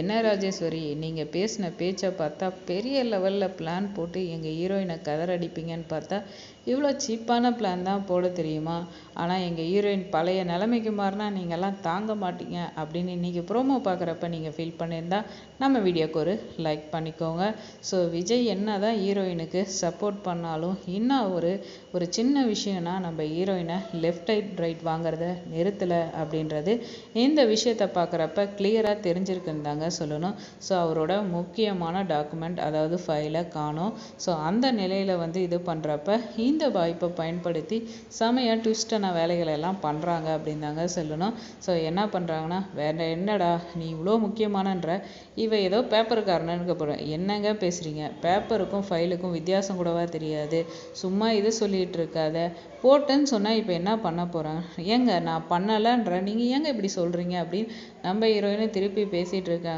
என்ன ராஜேஸ்வரி நீங்கள் பேசின பேச்சை பார்த்தா பெரிய லெவலில் பிளான் போட்டு எங்கள் ஹீரோயினை கதறடிப்பீங்கன்னு பார்த்தா இவ்வளோ சீப்பான பிளான் தான் போட தெரியுமா? ஆனால் எங்கள் ஹீரோயின் பழைய நிலைமைக்கு மாறினா நீங்கள்லாம் தாங்க மாட்டீங்க அப்படின்னு இன்றைக்கி ப்ரோமோ பார்க்குறப்ப நீங்கள் ஃபீல் பண்ணியிருந்தா நம்ம வீடியோக்கு ஒரு லைக் பண்ணிக்கோங்க. ஸோ விஜய் என்ன தான் ஹீரோயினுக்கு சப்போர்ட் பண்ணாலும் இன்னும் ஒரு ஒரு சின்ன விஷயம்னா நம்ம ஹீரோயினை லெஃப்ட் ரைட் ரைட் வாங்குறத நிறுத்தலை அப்படின்றது இந்த விஷயத்தை பார்க்குறப்ப கிளியராக தெரிஞ்சிருக்குந்தாங்க தாங்க சொல்லணும். ஸோ அவரோட முக்கியமான டாக்குமெண்ட் அதாவது ஃபைலை காணும். ஸோ அந்த நிலையில் வந்து இது பண்ணுறப்ப இந்த வாய்ப்பை பயன்படுத்தி செமையாக ட்விஸ்டான வேலைகளை எல்லாம் பண்ணுறாங்க அப்படின்னு தாங்க சொல்லணும். ஸோ என்ன பண்ணுறாங்கன்னா வேற என்னடா நீ இவ்வளோ முக்கியமானன்ற இவ ஏதோ பேப்பருக்காரனுக்கு போகிறேன் என்னங்க பேசுகிறீங்க பேப்பருக்கும் ஃபைலுக்கும் வித்தியாசம் கூடவா தெரியாது. சும்மா இது சொல்லிகிட்டு இருக்காத. போட்டேன்னு சொன்னால் இப்போ என்ன பண்ண போகிறேன் ஏங்க நான் பண்ணலைன்ற நீங்கள் ஏங்க இப்படி சொல்கிறீங்க அப்படின்னு நம்ம ஹீரோயினை திருப்பி பேசிகிட்டு இருக்காங்க.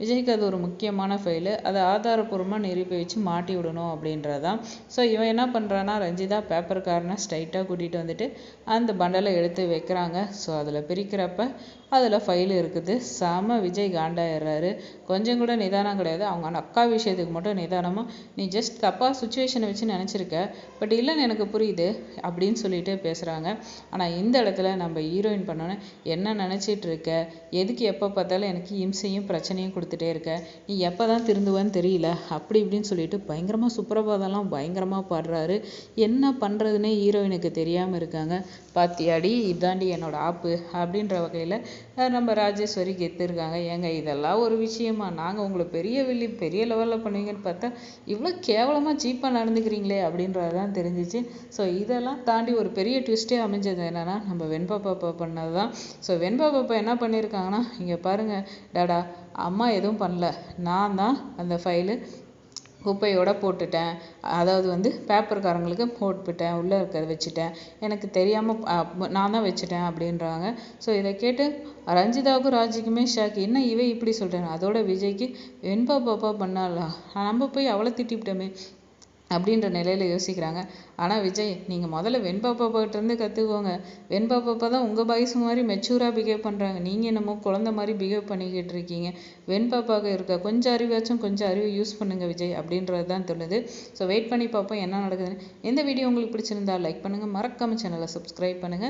விஜய்க்கு அது ஒரு முக்கியமான ஃபைலு அதை ஆதாரப்பூர்வமாக நிரூபி வச்சு மாட்டி விடணும் அப்படின்றதான். ஸோ இவன் என்ன பண்ணுறான்னா ரஞ்சிதா பேப்பர்காரனை ஸ்ட்ரைட்டாக கூட்டிகிட்டு வந்துட்டு அந்த பண்டலை எடுத்து வைக்கிறாங்க. ஸோ அதில் பிரிக்கிறப்ப அதில் ஃபைல் இருக்குது. செம விஜய் காண்டாயிடுறாரு. கொஞ்சம் கூட நிதானம் கிடையாது. அவங்க அக்கா விஷயத்துக்கு மட்டும் நிதானமாக நீ ஜஸ்ட் தப்பாக சுச்சுவேஷனை வச்சு நினச்சிருக்க. பட் இல்லைன்னு எனக்கு புரியுது அப்படின்னு சொல்லிட்டு பேசுகிறாங்க ஆனால் இந்த இடத்துல நம்ம ஹீரோயின் பண்ணோன்னே என்ன நினச்சிட்டு இருக்க? எதுக்கு எப்போ பார்த்தாலும் எனக்கு இம்சையும் பிரச்சனையும் கொடுத்துட்டே இருக்க. நீ எப்போ தான் திருந்துவேன்னு தெரியல. அப்படி இப்படின்னு சொல்லிட்டு பயங்கரமாக சுப்பிரபாதம்லாம் பயங்கரமாக பாடுறாரு. என்ன பண்ணுறதுனே ஹீரோயினுக்கு தெரியாமல் இருக்காங்க. பாத்தியாடி இதாண்டி என்னோட ஆப்பு அப்படின்ற வகையில் நம்ம ராஜேஸ்வரி கெத்துருக்காங்க. ஏங்க இதெல்லாம் ஒரு விஷயமா? நாங்கள் உங்களை பெரிய வில்லி பெரிய லெவலில் பண்ணுவீங்கன்னு பார்த்தா இவ்வளோ கேவலமாக சீப்பாக நடந்துக்கிறீங்களே அப்படின்றது தான் தெரிஞ்சிச்சு. ஸோ இதெல்லாம் தாண்டி ஒரு பெரிய ட்விஸ்ட்டே அமைஞ்சது என்னென்னா நம்ம வெண்பா பாப்பா பண்ணது தான் ஸோ வெண்பா பாப்பா என்ன பண்ணியிருக்காங்கன்னா இங்கே பாருங்கள் டாடா அம்மா எதுவும் பண்ணல. நான் தான் அந்த ஃபைலு குப்பையோட போட்டுட்டேன். அதாவது வந்து பேப்பர்காரங்களுக்கு போட்டுவிட்டேன் உள்ளே இருக்கிறத வச்சுட்டேன். எனக்கு தெரியாமல் நான் தான் வச்சுட்டேன் அப்படின்றாங்க. ஸோ இதை கேட்டு ரஞ்சிதாவுக்கும் ராஜிக்குமே ஷாக் என்ன இவ இப்படி சொல்கிறேன் அதோட விஜய்க்கு வெண்பா பாப்பா பண்ணலாம் நம்ம போய் அவளை திட்டிவிட்டோமே. அப்படின்ற நிலையில் யோசிக்கிறாங்க. ஆனால் விஜய் நீங்கள் முதல்ல வெண்பா பாப்பாக்கிட்டேருந்து கற்றுக்கோங்க வெண்பா பாப்பா தான் உங்கள் பாய்ஸ் மாதிரி மெச்சூராக பிஹேவ் பண்ணுறாங்க நீங்கள் என்னமோ குழந்த மாதிரி பிஹேவ் பண்ணிக்கிட்டு இருக்கீங்க. வெண்பாப்பாக இருக்க கொஞ்சம் அறிவாச்சும் கொஞ்சம் அறிவு யூஸ் பண்ணுங்கள் விஜய் அப்படின்றது தான் தோணுது. ஸோ வெயிட் பண்ணி பார்ப்போம் என்ன நடக்குதுன்னு. இந்த வீடியோ உங்களுக்கு பிடிச்சிருந்தா லைக் பண்ணுங்கள் மறக்காம சேனலை சப்ஸ்கிரைப் பண்ணுங்கள்